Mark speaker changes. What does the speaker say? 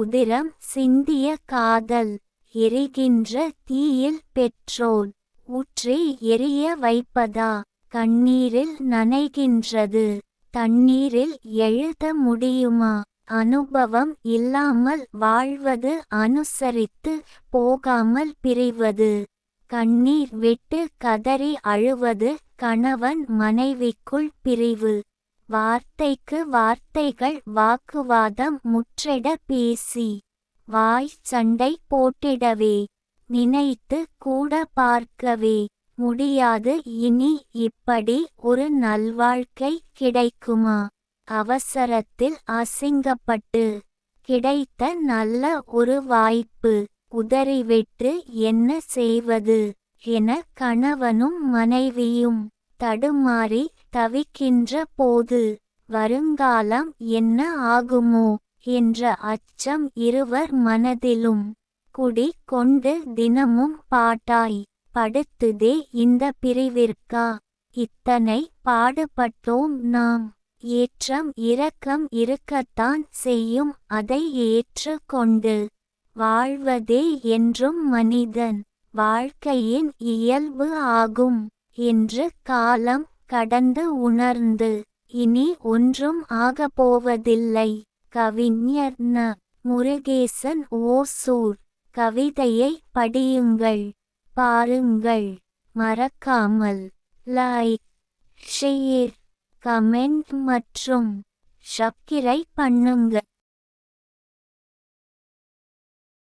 Speaker 1: உதிரம் சிந்திய காதல் எரிகின்ற தீயில் பெற்றோல் ஊற்றி எரிய வைப்பதா? கண்ணீரில் நனைகின்றது. தண்ணீரில் எழுத முடியுமா? அனுபவம் இல்லாமல் வாழ்வது அனுசரித்து போகாமல் பிரிவது. கண்ணீர் விட்டு கதறி அழுவது கணவன் மனைவிக்குள் பிரிவு. வார்த்தைக்கு வார்த்தைகள் வாக்குவாதம் முற்றிட பேசி வாய் சண்டை போட்டிடவே நினைத்து கூட பார்க்கவே முடியாது. இனி இப்படி ஒரு நல்வாழ்க்கை கிடைக்குமா? அவசரத்தில் அசிங்கப்பட்டு கிடைத்த நல்ல ஒரு வாய்ப்பு உதறிவிட்டு என்ன செய்வது? என கணவனும் மனைவியும் தடுமாறி தவிக்கின்ற போது வருங்காலம் என்ன ஆகுமோ? என்ற அச்சம் இருவர் மனதிலும். குடி கொண்டு தினமும் பாட்டாய். படுத்துதே இந்த பிரிவிற்கா? இத்தனை பாடுபட்டோம் நாம். ஏற்றம் இரக்கம் இருக்கத்தான் செய்யும் அதை ஏற்று கொண்டு வாழ்வதே என்றும் மனிதன். வாழ்க்கையின் இயல்பு ஆகும். என்று காலம் கடந்து உணர்ந்து இனி ஒன்றும் ஆகப்போவதில்லை. கவிஞர் ந. முருகேசன் ஓசூர். கவிதையை படியுங்கள் பாருங்கள். மறக்காமல் லைக் ஷேர் கமெண்ட் மற்றும் சப்கிரை பண்ணுங்க.